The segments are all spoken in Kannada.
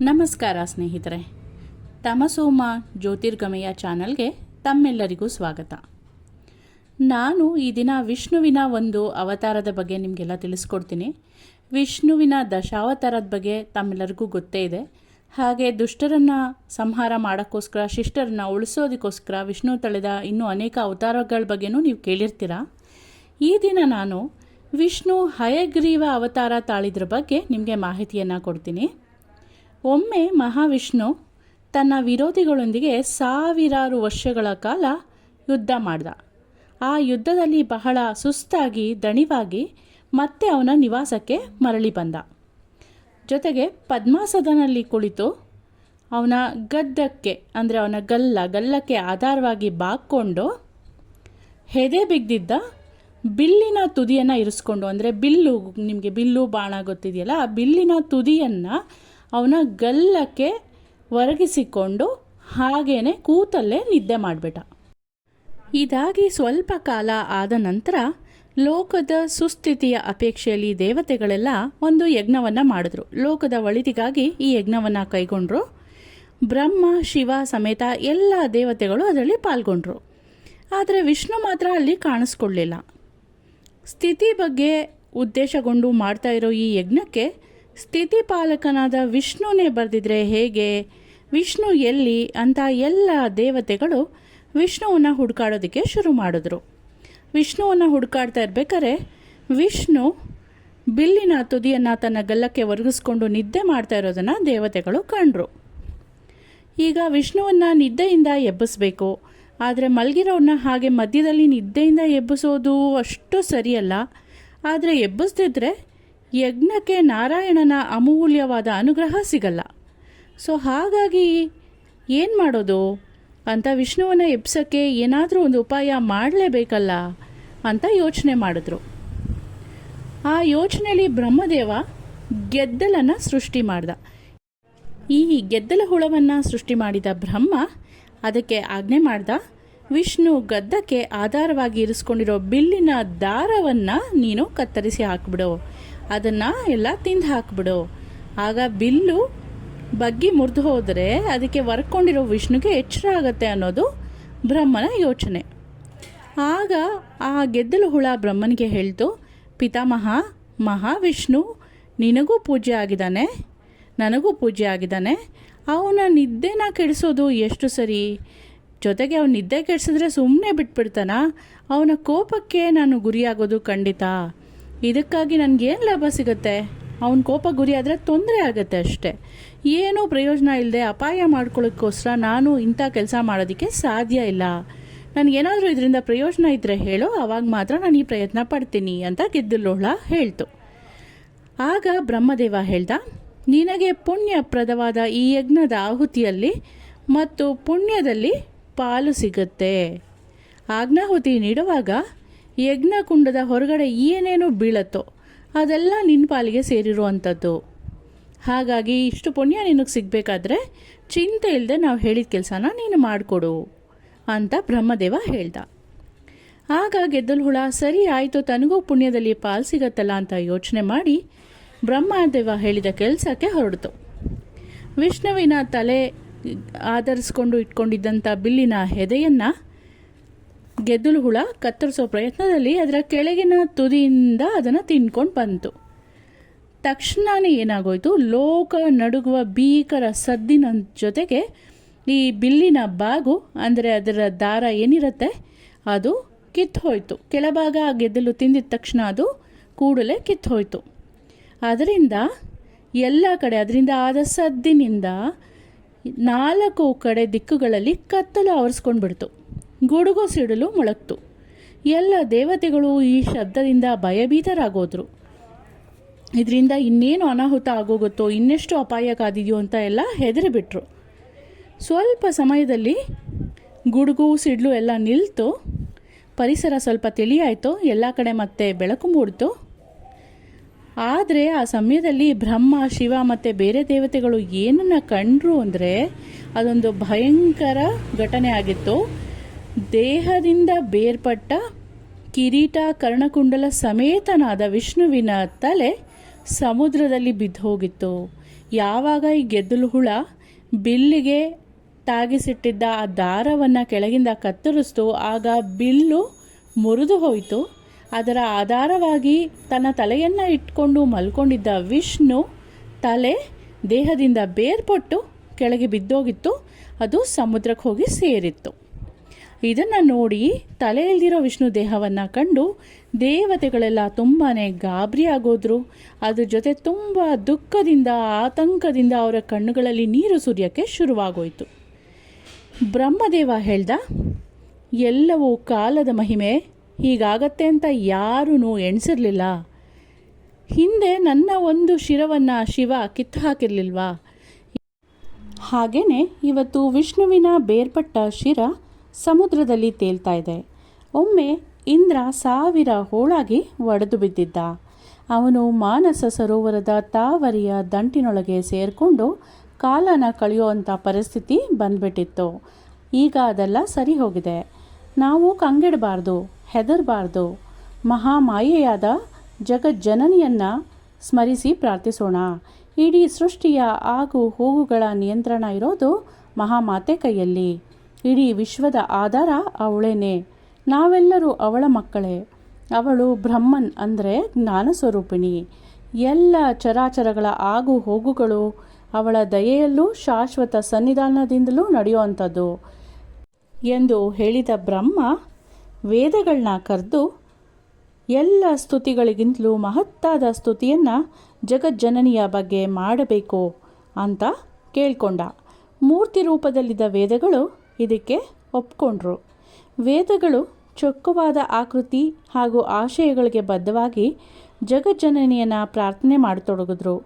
ನಮಸ್ಕಾರ ಸ್ನೇಹಿತರೆ. ತಮಸೋಮ ಜ್ಯೋತಿರ್ಗಮಯ ಚಾನಲ್ಗೆ ತಮ್ಮೆಲ್ಲರಿಗೂ ಸ್ವಾಗತ. ನಾನು ಈ ದಿನ ವಿಷ್ಣುವಿನ ಒಂದು ಅವತಾರದ ಬಗ್ಗೆ ನಿಮಗೆಲ್ಲ ತಿಳಿಸ್ಕೊಡ್ತೀನಿ. ವಿಷ್ಣುವಿನ ದಶಾವತಾರದ ಬಗ್ಗೆ ತಮ್ಮೆಲ್ಲರಿಗೂ ಗೊತ್ತೇ ಇದೆ. ಹಾಗೆ ದುಷ್ಟರನ್ನು ಸಂಹಾರ ಮಾಡೋಕ್ಕೋಸ್ಕರ, ಶಿಷ್ಟರನ್ನು ಉಳಿಸೋದಕ್ಕೋಸ್ಕರ ವಿಷ್ಣು ತಳೆದ ಇನ್ನೂ ಅನೇಕ ಅವತಾರಗಳ ಬಗ್ಗೆನೂ ನೀವು ಕೇಳಿರ್ತೀರ? ಈ ದಿನ ನಾನು ವಿಷ್ಣು ಹಯಗ್ರೀವ ಅವತಾರ ತಾಳಿದ್ರ ಬಗ್ಗೆ ನಿಮಗೆ ಮಾಹಿತಿಯನ್ನು ಕೊಡ್ತೀನಿ. ಒಮ್ಮೆ ಮಹಾವಿಷ್ಣು ತನ್ನ ವಿರೋಧಿಗಳೊಂದಿಗೆ ಸಾವಿರಾರು ವರ್ಷಗಳ ಕಾಲ ಯುದ್ಧ ಮಾಡ್ದ. ಆ ಯುದ್ಧದಲ್ಲಿ ಬಹಳ ಸುಸ್ತಾಗಿ, ದಣಿವಾಗಿ ಮತ್ತೆ ಅವನ ನಿವಾಸಕ್ಕೆ ಮರಳಿ ಬಂದ. ಜೊತೆಗೆ ಪದ್ಮಾಸದನಲ್ಲಿ ಕುಳಿತು ಅವನ ಗದ್ದಕ್ಕೆ, ಅಂದರೆ ಅವನ ಗಲ್ಲ, ಗಲ್ಲಕ್ಕೆ ಆಧಾರವಾಗಿ ಬಾಕ್ಕೊಂಡು ಹೆದೆ ಬಿಗ್ದಿದ್ದ ಬಿಲ್ಲಿನ ತುದಿಯನ್ನು ಇರಿಸ್ಕೊಂಡು, ಅಂದರೆ ಬಿಲ್ಲು, ನಿಮಗೆ ಬಿಲ್ಲು ಬಾಣ ಗೊತ್ತಿದೆಯಲ್ಲ, ಆ ಬಿಲ್ಲಿನ ತುದಿಯನ್ನು ಅವನ ಗಲ್ಲಕ್ಕೆ ಒರಗಿಸಿಕೊಂಡು ಹಾಗೇನೆ ಕೂತಲ್ಲೇ ನಿದ್ದೆ ಮಾಡಿಬಿಟ್ಟ. ಇದಾಗಿ ಸ್ವಲ್ಪ ಕಾಲ ಆದ ನಂತರ ಲೋಕದ ಸುಸ್ಥಿತಿಯ ಅಪೇಕ್ಷೆಯಲ್ಲಿ ದೇವತೆಗಳೆಲ್ಲ ಒಂದು ಯಜ್ಞವನ್ನು ಮಾಡಿದ್ರು. ಲೋಕದ ಒಳಿತಿಗಾಗಿ ಈ ಯಜ್ಞವನ್ನು ಕೈಗೊಂಡ್ರು. ಬ್ರಹ್ಮ, ಶಿವ ಸಮೇತ ಎಲ್ಲ ದೇವತೆಗಳು ಅದರಲ್ಲಿ ಪಾಲ್ಗೊಂಡ್ರು. ಆದರೆ ವಿಷ್ಣು ಮಾತ್ರ ಅಲ್ಲಿ ಕಾಣಿಸ್ಕೊಳ್ಳಿಲ್ಲ. ಸ್ಥಿತಿ ಬಗ್ಗೆ ಉದ್ದೇಶಗೊಂಡು ಮಾಡ್ತಾ ಇರೋ ಈ ಯಜ್ಞಕ್ಕೆ ಸ್ಥಿತಿ ಪಾಲಕನಾದ ವಿಷ್ಣುನೇ ಬರೆದಿದ್ರೆ ಹೇಗೆ? ವಿಷ್ಣು ಎಲ್ಲಿ ಅಂತ ಎಲ್ಲ ದೇವತೆಗಳು ವಿಷ್ಣುವನ್ನು ಹುಡುಕಾಡೋದಕ್ಕೆ ಶುರು ಮಾಡಿದ್ರು. ವಿಷ್ಣುವನ್ನು ಹುಡುಕಾಡ್ತಾ ಇರ್ಬೇಕಾದ್ರೆ ವಿಷ್ಣು ಬಿಲ್ಲಿನ ತುದಿಯನ್ನು ತನ್ನ ಗಲ್ಲಕ್ಕೆ ಒರಗಿಸ್ಕೊಂಡು ನಿದ್ದೆ ಮಾಡ್ತಾ ಇರೋದನ್ನು ದೇವತೆಗಳು ಕಂಡ್ರು. ಈಗ ವಿಷ್ಣುವನ್ನು ನಿದ್ದೆಯಿಂದ ಎಬ್ಬಿಸ್ಬೇಕು. ಆದರೆ ಮಲಗಿರೋನ್ನ ಹಾಗೆ ಮಧ್ಯದಲ್ಲಿ ನಿದ್ದೆಯಿಂದ ಎಬ್ಬಿಸೋದು ಅಷ್ಟು ಸರಿಯಲ್ಲ. ಆದರೆ ಎಬ್ಬಿಸ್ದಿದ್ರೆ ಯಜ್ಞಕ್ಕೆ ನಾರಾಯಣನ ಅಮೂಲ್ಯವಾದ ಅನುಗ್ರಹ ಸಿಗಲ್ಲ. ಸೊ ಹಾಗಾಗಿ ಏನು ಮಾಡೋದು? ಅಂತ ವಿಷ್ಣುವನ್ನು ಎಬ್ಸೋಕ್ಕೆ ಏನಾದರೂ ಒಂದು ಉಪಾಯ ಮಾಡಲೇಬೇಕಲ್ಲ ಅಂತ ಯೋಚನೆ ಮಾಡಿದ್ರು. ಆ ಯೋಚನೆಯಲ್ಲಿ ಬ್ರಹ್ಮದೇವ ಗೆದ್ದಲನ್ನು ಸೃಷ್ಟಿ ಮಾಡ್ದ. ಈ ಗೆದ್ದಲ ಹುಳವನ್ನು ಸೃಷ್ಟಿ ಮಾಡಿದ ಬ್ರಹ್ಮ ಅದಕ್ಕೆ ಆಜ್ಞೆ ಮಾಡ್ದ. ವಿಷ್ಣು ಗದ್ದಕ್ಕೆ ಆಧಾರವಾಗಿ ಇರಿಸ್ಕೊಂಡಿರೋ ಬಿಲ್ಲಿನ ದಾರವನ್ನು ನೀನು ಕತ್ತರಿಸಿ ಹಾಕ್ಬಿಡು. ಅದನ್ನು ಎಲ್ಲ ತಿಂದು ಹಾಕ್ಬಿಡು. ಆಗ ಬಿಲ್ಲು ಬಗ್ಗಿ ಮುರಿದು ಹೋದರೆ ಅದಕ್ಕೆ ವರ್ಕೊಂಡಿರೋ ವಿಷ್ಣುಗೆ ಎಚ್ಚರ ಆಗುತ್ತೆ ಅನ್ನೋದು ಬ್ರಹ್ಮನ ಯೋಚನೆ. ಆಗ ಆ ಗೆದ್ದಲು ಹುಳ ಬ್ರಹ್ಮನಿಗೆ ಹೇಳ್ತು, ಪಿತಾಮಹ, ಮಹಾವಿಷ್ಣು, ನಿನಗೂ ಪೂಜೆ ಆಗಿದ್ದಾನೆ, ನನಗೂ ಪೂಜೆ ಆಗಿದ್ದಾನೆ. ಅವನ ನಿದ್ದೆನ ಕೆಡಿಸೋದು ಎಷ್ಟು ಸರಿ? ಜೊತೆಗೆ ಅವನ ನಿದ್ದೆ ಕೆಡಿಸಿದ್ರೆ ಸುಮ್ಮನೆ ಬಿಟ್ಬಿಡ್ತಾನ? ಅವನ ಕೋಪಕ್ಕೆ ನಾನು ಗುರಿಯಾಗೋದು ಖಂಡಿತ. ಇದಕ್ಕಾಗಿ ನನಗೇನು ಲಾಭ ಸಿಗುತ್ತೆ? ಅವನ ಕೋಪ ಗುರಿ ಆದರೆ ತೊಂದರೆ ಆಗುತ್ತೆ ಅಷ್ಟೇ. ಏನೂ ಪ್ರಯೋಜನ ಇಲ್ಲದೆ ಅಪಾಯ ಮಾಡ್ಕೊಳ್ಳೋಕ್ಕೋಸ್ಕರ ನಾನು ಇಂಥ ಕೆಲಸ ಮಾಡೋದಕ್ಕೆ ಸಾಧ್ಯ ಇಲ್ಲ. ನನಗೇನಾದರೂ ಇದರಿಂದ ಪ್ರಯೋಜನ ಇದ್ದರೆ ಹೇಳು ಆವಾಗ ಮಾತ್ರ ನಾನು ಈ ಪ್ರಯತ್ನ ಪಡ್ತೀನಿ ಅಂತ ಗೆದ್ದಲೋಳ ಹೇಳ್ತು. ಆಗ ಬ್ರಹ್ಮದೇವ ಹೇಳ್ದ, ನಿನಗೆ ಪುಣ್ಯಪ್ರದವಾದ ಈ ಯಜ್ಞದ ಆಹುತಿಯಲ್ಲಿ ಮತ್ತು ಪುಣ್ಯದಲ್ಲಿ ಪಾಲು ಸಿಗುತ್ತೆ. ಆಜ್ಞಾಹುತಿ ನೀಡುವಾಗ ಯಜ್ಞಕುಂಡದ ಹೊರಗಡೆ ಏನೇನೋ ಬೀಳತ್ತೋ ಅದೆಲ್ಲ ನಿನ್ನ ಪಾಲಿಗೆ ಸೇರಿರುವಂಥದ್ದು ಹಾಗಾಗಿ ಇಷ್ಟು ಪುಣ್ಯ ನಿನಗೆ ಸಿಗಬೇಕಾದ್ರೆ ಚಿಂತೆ ಇಲ್ಲದೆ ನಾವು ಹೇಳಿದ ಕೆಲಸನ ನೀನು ಮಾಡಿಕೊಡು ಅಂತ ಬ್ರಹ್ಮದೇವ ಹೇಳ್ದ. ಆಗ ಗೆದ್ದಲು ಹುಳ, ಸರಿ ಆಯಿತು, ತನಗೂ ಪುಣ್ಯದಲ್ಲಿ ಪಾಲ್ ಸಿಗತ್ತಲ್ಲ ಅಂತ ಯೋಚನೆ ಮಾಡಿ ಬ್ರಹ್ಮದೇವ ಹೇಳಿದ ಕೆಲಸಕ್ಕೆ ಹೊರಡ್ತು. ವಿಷ್ಣುವಿನ ತಲೆ ಆಧರಿಸ್ಕೊಂಡು ಇಟ್ಕೊಂಡಿದ್ದಂಥ ಬಿಲ್ಲಿನ ಹೆದೆಯನ್ನು ಗೆದ್ದಲು ಹುಳ ಕತ್ತರಿಸೋ ಪ್ರಯತ್ನದಲ್ಲಿ ಅದರ ಕೆಳಗಿನ ತುದಿಯಿಂದ ಅದನ್ನು ತಿನ್ಕೊಂಡು ಬಂತು. ತಕ್ಷಣವೇ ಏನಾಗೋಯ್ತು? ಲೋಕ ನಡುಗುವ ಭೀಕರ ಸದ್ದಿನ ಜೊತೆಗೆ ಈ ಬಿಲ್ಲಿನ ಬಾಗು, ಅಂದರೆ ಅದರ ದಾರ ಏನಿರುತ್ತೆ? ಅದು ಕಿತ್ತೋಯ್ತು. ಕೆಳಭಾಗ ಗೆದ್ದಲು ತಿಂದಿದ ತಕ್ಷಣ ಅದು ಕೂಡಲೇ ಕಿತ್ತೋಯ್ತು. ಅದರಿಂದ ಎಲ್ಲ ಕಡೆ, ಅದರಿಂದ ಆದ ಸದ್ದಿನಿಂದ ನಾಲ್ಕು ಕಡೆ ದಿಕ್ಕುಗಳಲ್ಲಿ ಕತ್ತಲು ಆವರಿಸ್ಕೊಂಡ್ಬಿಡ್ತು. ಗುಡುಗು ಸಿಡಲು ಮೊಳಗ್ತು. ಎಲ್ಲ ದೇವತೆಗಳು ಈ ಶಬ್ದದಿಂದ ಭಯಭೀತರಾಗೋದ್ರು. ಇದರಿಂದ ಇನ್ನೇನು ಅನಾಹುತ ಆಗೋಗುತ್ತೋ, ಇನ್ನೆಷ್ಟು ಅಪಾಯ ಕಾದಿದೆಯೋ ಅಂತ ಎಲ್ಲ ಹೆದರಿಬಿಟ್ರು. ಸ್ವಲ್ಪ ಸಮಯದಲ್ಲಿ ಗುಡುಗು, ಸಿಡ್ಲು ಎಲ್ಲ ನಿಲ್ತು. ಪರಿಸರ ಸ್ವಲ್ಪ ತಿಳಿಯಾಯಿತು. ಎಲ್ಲ ಕಡೆ ಮತ್ತೆ ಬೆಳಕು ಮೂಡ್ತು. ಆದರೆ ಆ ಸಮಯದಲ್ಲಿ ಬ್ರಹ್ಮ, ಶಿವ ಮತ್ತು ಬೇರೆ ದೇವತೆಗಳು ಏನನ್ನು ಕಂಡ್ರು ಅಂದರೆ ಅದೊಂದು ಭಯಂಕರ ಘಟನೆ ಆಗಿತ್ತು. ದೇಹದಿಂದ ಬೇರ್ಪಟ್ಟ ಕಿರೀಟ ಕರ್ಣಕುಂಡಲ ಸಮೇತನಾದ ವಿಷ್ಣುವಿನ ತಲೆ ಸಮುದ್ರದಲ್ಲಿ ಬಿದ್ದು ಹೋಗಿತ್ತು ಯಾವಾಗ ಈ ಗೆದ್ದಲು ಹುಳ ಬಿಲ್ಲಿಗೆ ತಾಗಿಸಿಟ್ಟಿದ್ದ ಆ ದಾರವನ್ನು ಕೆಳಗಿಂದ ಕತ್ತರಿಸ್ತು, ಆಗ ಬಿಲ್ಲು ಮುರಿದು ಹೋಯಿತು. ಅದರ ಆಧಾರವಾಗಿ ತನ್ನ ತಲೆಯನ್ನು ಇಟ್ಕೊಂಡು ಮಲ್ಕೊಂಡಿದ್ದ ವಿಷ್ಣು ತಲೆ ದೇಹದಿಂದ ಬೇರ್ಪಟ್ಟು ಕೆಳಗೆ ಬಿದ್ದೋಗಿತ್ತು. ಅದು ಸಮುದ್ರಕ್ಕೆ ಹೋಗಿ ಸೇರಿತ್ತು. ಇದನ್ನು ನೋಡಿ ತಲೆ ಇಲ್ದಿರೋ ವಿಷ್ಣು ದೇಹವನ್ನು ಕಂಡು ದೇವತೆಗಳೆಲ್ಲ ತುಂಬಾ ಗಾಬರಿ ಆಗೋದ್ರು. ಅದ್ರ ಜೊತೆ ತುಂಬ ದುಃಖದಿಂದ, ಆತಂಕದಿಂದ ಅವರ ಕಣ್ಣುಗಳಲ್ಲಿ ನೀರು ಸುರಿಯೋಕ್ಕೆ ಶುರುವಾಗೋಯಿತು. ಬ್ರಹ್ಮದೇವ ಹೇಳ್ದ, ಎಲ್ಲವೂ ಕಾಲದ ಮಹಿಮೆ, ಹೀಗಾಗತ್ತೆ ಅಂತ ಯಾರೂ ಎಣಿಸಿರ್ಲಿಲ್ಲ. ಹಿಂದೆ ನನ್ನ ಒಂದು ಶಿರವನ್ನು ಶಿವ ಕಿತ್ತು ಹಾಕಿರಲಿಲ್ವಾ ಹಾಗೇನೆ ಇವತ್ತು ವಿಷ್ಣುವಿನ ಬೇರ್ಪಟ್ಟ ಶಿರ ಸಮುದ್ರದಲ್ಲಿ ತೇಲ್ತಾ ಇದೆ. ಒಮ್ಮೆ ಇಂದ್ರ ಸಾವಿರ ಹೋಳಾಗಿ ಒಡೆದು ಬಿದ್ದಿದ್ದ. ಅವನು ಮಾನಸ ಸರೋವರದ ತಾವರಿಯ ದಂಟಿನೊಳಗೆ ಸೇರಿಕೊಂಡು ಕಾಲನ ಕಳೆಯುವಂಥ ಪರಿಸ್ಥಿತಿ ಬಂದ್ಬಿಟ್ಟಿತ್ತು. ಈಗ ಅದೆಲ್ಲ ಸರಿ ಹೋಗಿದೆ. ನಾವು ಕಂಗೆಡಬಾರ್ದು, ಹೆದರಬಾರ್ದು. ಮಹಾಮಾಯೆಯಾದ ಜಗಜ್ಜನನಿಯನ್ನು ಸ್ಮರಿಸಿ ಪ್ರಾರ್ಥಿಸೋಣ. ಇಡೀ ಸೃಷ್ಟಿಯ ಆಗು ಹೋಗುಗಳ ನಿಯಂತ್ರಣ ಇರೋದು ಮಹಾಮಾತೆ ಕೈಯಲ್ಲಿ. ಇಡೀ ವಿಶ್ವದ ಆಧಾರ ಅವಳೇನೆ. ನಾವೆಲ್ಲರೂ ಅವಳ ಮಕ್ಕಳೇ. ಅವಳು ಬ್ರಹ್ಮನ್ ಅಂದರೆ ಜ್ಞಾನ ಸ್ವರೂಪಿಣಿ. ಎಲ್ಲ ಚರಾಚರಗಳ ಆಗು ಹೋಗುಗಳು ಅವಳ ದಯೆಯಲ್ಲೂ ಶಾಶ್ವತ ಸನ್ನಿಧಾನದಿಂದಲೂ ನಡೆಯುವಂಥದ್ದು. ಎಂದು ಹೇಳಿದ ಬ್ರಹ್ಮ ವೇದಗಳನ್ನ ಕರೆದು ಎಲ್ಲ ಸ್ತುತಿಗಳಿಗಿಂತಲೂ ಮಹತ್ತಾದ ಸ್ತುತಿಯನ್ನು ಜಗಜ್ಜನನಿಯ ಬಗ್ಗೆ ಮಾಡಬೇಕು ಅಂತ ಕೇಳಿಕೊಂಡ. ಮೂರ್ತಿ ರೂಪದಲ್ಲಿದ್ದ ವೇದಗಳು ಇದಕ್ಕೆ ಒಪ್ಕೊಂಡ್ರು. ವೇದಗಳು ಚೊಕ್ಕವಾದ ಆಕೃತಿ ಹಾಗೂ ಆಶಯಗಳಿಗೆ ಬದ್ಧವಾಗಿ ಜಗಜ್ಜನನಿಯನ್ನು ಪ್ರಾರ್ಥನೆ ಮಾಡತೊಡಗಿದ್ರು.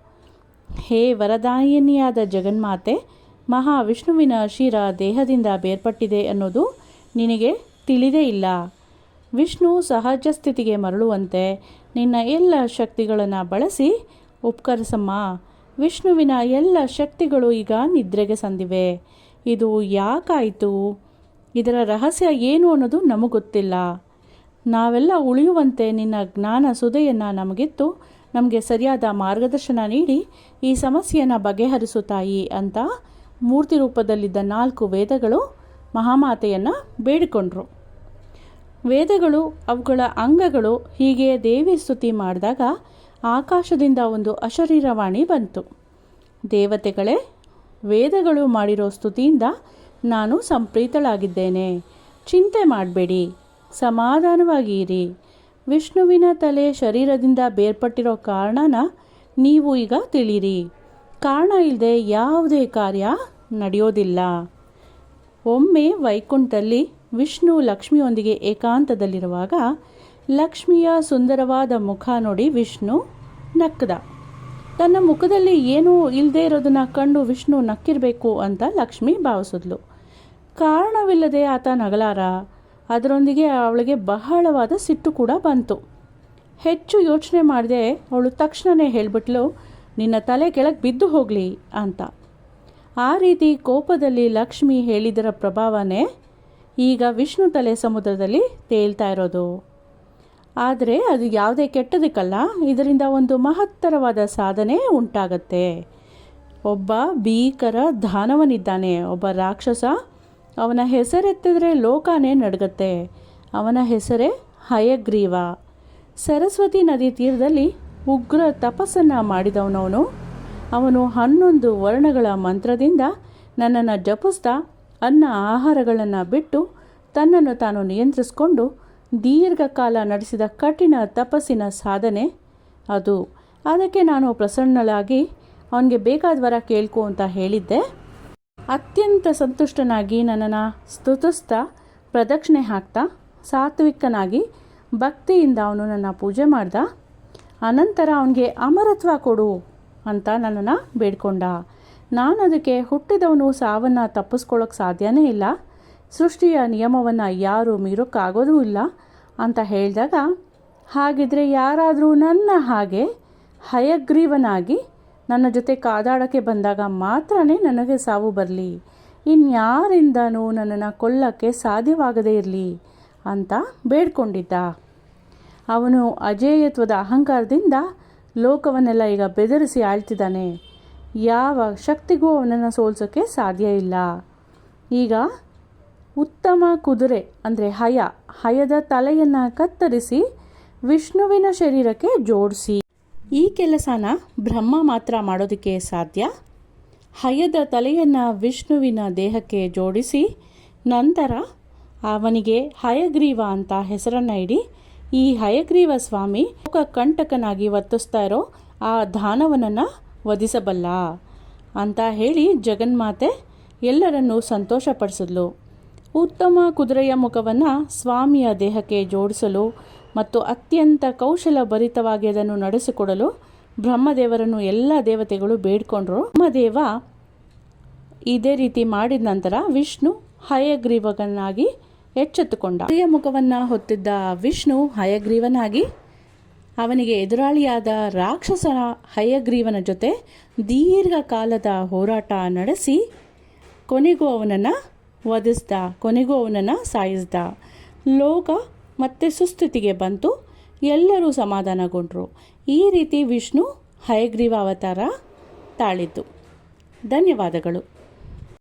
ಹೇ ವರದಾಯಿನಿಯಾದ ಜಗನ್ಮಾತೆ, ಮಹಾವಿಷ್ಣುವಿನ ಶಿರ ದೇಹದಿಂದ ಬೇರ್ಪಟ್ಟಿದೆ ಅನ್ನೋದು ನಿನಗೆ ತಿಳಿದೇ ಇಲ್ಲ. ವಿಷ್ಣು ಸಹಜ ಸ್ಥಿತಿಗೆ ಮರಳುವಂತೆ ನಿನ್ನ ಎಲ್ಲ ಶಕ್ತಿಗಳನ್ನು ಬಳಸಿ ಉಪಕರಿಸಮ್ಮ. ವಿಷ್ಣುವಿನ ಎಲ್ಲ ಶಕ್ತಿಗಳು ಈಗ ನಿದ್ರೆಗೆ ಸಂದಿವೆ. ಇದು ಯಾಕಾಯಿತು? ಇದರ ರಹಸ್ಯ ಏನು ಅನ್ನೋದು ನಮಗೆ ಗೊತ್ತಿಲ್ಲ ನಾವೆಲ್ಲ ಉಳಿಯುವಂತೆ ನಿನ್ನ ಜ್ಞಾನ ಸುದೆಯನ್ನು ನಮಗಿತ್ತು. ನಮಗೆ ಸರಿಯಾದ ಮಾರ್ಗದರ್ಶನ ನೀಡಿ ಈ ಸಮಸ್ಯೆಯನ್ನು ಬಗೆಹರಿಸು ತಾಯಿ ಅಂತ ಮೂರ್ತಿ ರೂಪದಲ್ಲಿದ್ದ ನಾಲ್ಕು ವೇದಗಳು ಮಹಾಮಾತೆಯನ್ನು ಬೇಡಿಕೊಂಡ್ರು. ವೇದಗಳು, ಅವುಗಳ ಅಂಗಗಳು ಹೀಗೆ ದೇವಿ ಸ್ತುತಿ ಮಾಡಿದಾಗ ಆಕಾಶದಿಂದ ಒಂದು ಅಶರೀರವಾಣಿ ಬಂತು. ದೇವತೆಗಳೇ ವೇದಗಳು ಮಾಡಿರೋ ಸ್ತುತಿಯಿಂದ ನಾನು ಸಂಪ್ರೀತಳಾಗಿದ್ದೇನೆ. ಚಿಂತೆ ಮಾಡಬೇಡಿ. ಸಮಾಧಾನವಾಗಿ ಇರಿ. ವಿಷ್ಣುವಿನ ತಲೆ ಶರೀರದಿಂದ ಬೇರ್ಪಟ್ಟಿರೋ ಕಾರಣನ ನೀವು ಈಗ ತಿಳಿರಿ ಕಾರಣ ಇಲ್ಲದೆ ಯಾವುದೇ ಕಾರ್ಯ ನಡೆಯೋದಿಲ್ಲ. ಒಮ್ಮೆ ವೈಕುಂಠದಲ್ಲಿ ವಿಷ್ಣು ಲಕ್ಷ್ಮಿಯೊಂದಿಗೆ ಏಕಾಂತದಲ್ಲಿರುವಾಗ ಲಕ್ಷ್ಮಿಯ ಸುಂದರವಾದ ಮುಖ ನೋಡಿ ವಿಷ್ಣು ನಕ್ಕದ ತನ್ನ ಮುಖದಲ್ಲಿ ಏನೂ ಇಲ್ಲದೆ ಇರೋದನ್ನು ಕಂಡು ವಿಷ್ಣು ನಕ್ಕಿರಬೇಕು ಅಂತ ಲಕ್ಷ್ಮಿ ಭಾವಿಸಿದ್ಲು. ಕಾರಣವಿಲ್ಲದೆ ಆತ ನಗಲಾರ. ಅದರೊಂದಿಗೆ ಅವಳಿಗೆ ಬಹಳವಾದ ಸಿಟ್ಟು ಕೂಡ ಬಂತು. ಹೆಚ್ಚು ಯೋಚನೆ ಮಾಡದೆ ಅವಳು ತಕ್ಷಣವೇ ಹೇಳಿಬಿಟ್ಲು, ನಿನ್ನ ತಲೆ ಕೆಳಗೆ ಬಿದ್ದು ಹೋಗಲಿ ಅಂತ. ಆ ರೀತಿ ಕೋಪದಲ್ಲಿ ಲಕ್ಷ್ಮಿ ಹೇಳಿದರ ಪ್ರಭಾವನೇ ಈಗ ವಿಷ್ಣು ತಲೆ ಸಮುದ್ರದಲ್ಲಿ ತೇಲ್ತಾ ಇರೋದು. ಆದರೆ ಅದು ಯಾವುದೇ ಕೆಟ್ಟದಕ್ಕಲ್ಲ. ಇದರಿಂದ ಒಂದು ಮಹತ್ತರವಾದ ಸಾಧನೆ ಉಂಟಾಗತ್ತೆ. ಒಬ್ಬ ಭೀಕರ ದಾನವನಿದ್ದಾನೆ. ಒಬ್ಬ ರಾಕ್ಷಸ ಅವನ ಹೆಸರೆತ್ತಿದ್ರೆ ಲೋಕನೇ ನಡಗತ್ತೆ. ಅವನ ಹೆಸರೇ ಹಯಗ್ರೀವ. ಸರಸ್ವತಿ ನದಿ ತೀರದಲ್ಲಿ ಉಗ್ರ ತಪಸ್ಸನ್ನು ಮಾಡಿದವನವನು. ಅವನು ಹನ್ನೊಂದು ವರ್ಣಗಳ ಮಂತ್ರದಿಂದ ನನ್ನನ್ನು ಜಪಿಸ್ತಾ ಅನ್ನ ಆಹಾರಗಳನ್ನು ಬಿಟ್ಟು ತನ್ನನ್ನು ತಾನು ನಿಯಂತ್ರಿಸಿಕೊಂಡು ದೀರ್ಘಕಾಲ ನಡೆಸಿದ ಕಠಿಣ ತಪಸ್ಸಿನ ಸಾಧನೆ ಅದು. ಅದಕ್ಕೆ ನಾನು ಪ್ರಸನ್ನಳಾಗಿ ಅವನಿಗೆ ಬೇಕಾದ ವರ ಕೇಳ್ಕೊ ಅಂತ ಹೇಳಿದ್ದೆ. ಅತ್ಯಂತ ಸಂತುಷ್ಟನಾಗಿ ನನ್ನನ್ನು ಸ್ತುತಿಸ್ತ, ಪ್ರದಕ್ಷಿಣೆ ಹಾಕ್ತಾ, ಸಾತ್ವಿಕನಾಗಿ ಭಕ್ತಿಯಿಂದ ಅವನು ನನ್ನ ಪೂಜೆ ಮಾಡ್ದ. ಅನಂತರ ಅವನಿಗೆ ಅಮರತ್ವ ಕೊಡು ಅಂತ ನನ್ನನ್ನು ಬೇಡ್ಕೊಂಡ. ನಾನು ಅದಕ್ಕೆ ಹುಟ್ಟಿದವನು ಸಾವನ್ನು ತಪ್ಪಿಸ್ಕೊಳ್ಳೋಕೆ ಸಾಧ್ಯನೇ ಇಲ್ಲ. ಸೃಷ್ಟಿಯ ನಿಯಮವನ್ನು ಯಾರೂ ಮೀರೋಕ್ಕಾಗೋದೂ ಇಲ್ಲ ಅಂತ ಹೇಳಿದಾಗ, ಹಾಗಿದ್ರೆ ಯಾರಾದರೂ ನನ್ನ ಹಾಗೆ ಹಯಗ್ರೀವನಾಗಿ ನನ್ನ ಜೊತೆ ಕಾದಾಡೋಕ್ಕೆ ಬಂದಾಗ ಮಾತ್ರನೇ ನನಗೆ ಸಾವು ಬರಲಿ. ಇನ್ಯಾರಿಂದನೂ ನನ್ನನ್ನು ಕೊಲ್ಲಕ್ಕೆ ಸಾಧ್ಯವಾಗದೇ ಇರಲಿ ಅಂತ ಬೇಡ್ಕೊಂಡಿದ್ದ. ಅವನು ಅಜೇಯತ್ವದ ಅಹಂಕಾರದಿಂದ ಲೋಕವನ್ನೆಲ್ಲ ಈಗ ಬೆದರಿಸಿ ಆಳ್ತಿದ್ದಾನೆ. ಯಾವ ಶಕ್ತಿಗೂ ಅವನನ್ನು ಸೋಲ್ಸೋಕ್ಕೆ ಸಾಧ್ಯ ಇಲ್ಲ. ಈಗ ಉತ್ತಮ ಕುದುರೆ, ಅಂದರೆ ಹಯ, ಹಯದ ತಲೆಯನ್ನು ಕತ್ತರಿಸಿ ವಿಷ್ಣುವಿನ ಶರೀರಕ್ಕೆ ಜೋಡಿಸಿ. ಈ ಕೆಲಸನ ಬ್ರಹ್ಮ ಮಾತ್ರ ಮಾಡೋದಕ್ಕೆ ಸಾಧ್ಯ? ಹಯದ ತಲೆಯನ್ನು ವಿಷ್ಣುವಿನ ದೇಹಕ್ಕೆ ಜೋಡಿಸಿ, ನಂತರ ಅವನಿಗೆ ಹಯಗ್ರೀವ ಅಂತ ಹೆಸರನ್ನು ಇಡಿ. ಈ ಹಯಗ್ರೀವ ಸ್ವಾಮಿ ಕಂಟಕನಾಗಿ ವರ್ತಿಸ್ತಾ ಇರೋ ಆ ದಾನವನನ್ನು ವಧಿಸಬಲ್ಲ ಅಂತ ಹೇಳಿ ಜಗನ್ಮಾತೆ ಎಲ್ಲರನ್ನೂ ಸಂತೋಷಪಡಿಸಿದ್ಲು. ಉತ್ತಮ ಕುದುರೆಯ ಮುಖವನ್ನು ಸ್ವಾಮಿಯ ದೇಹಕ್ಕೆ ಜೋಡಿಸಲು ಮತ್ತು ಅತ್ಯಂತ ಕೌಶಲ ಭರಿತವಾಗಿ ಅದನ್ನು ನಡೆಸಿಕೊಡಲು ಬ್ರಹ್ಮದೇವರನ್ನು ಎಲ್ಲ ದೇವತೆಗಳು ಬೇಡ್ಕೊಂಡ್ರು. ಬ್ರಹ್ಮದೇವ ಇದೇ ರೀತಿ ಮಾಡಿದ ನಂತರ ವಿಷ್ಣು ಹಯಗ್ರೀವಗನಾಗಿ ಎಚ್ಚೆತ್ತುಕೊಂಡ. ಕುದುರೆಯ ಮುಖವನ್ನು ಹೊತ್ತಿದ್ದ ವಿಷ್ಣು ಹಯಗ್ರೀವನಾಗಿ ಅವನಿಗೆ ಎದುರಾಳಿಯಾದ ರಾಕ್ಷಸನ ಹಯಗ್ರೀವನ ಜೊತೆ ದೀರ್ಘಕಾಲದ ಹೋರಾಟ ನಡೆಸಿ ಕೊನೆಗೂ ಅವನನ್ನು ವಧಿಸ್ದ ಕೊನೆಗೂ ಅವನನ್ನು ಸಾಯಿಸ್ದ. ಲೋಕ ಮತ್ತೆ ಸುಸ್ಥಿತಿಗೆ ಬಂತು, ಎಲ್ಲರೂ ಸಮಾಧಾನಗೊಂಡರು. ಈ ರೀತಿ ವಿಷ್ಣು ಹಯಗ್ರೀವ ಅವತಾರ ತಾಳಿದ್ದು. ಧನ್ಯವಾದಗಳು.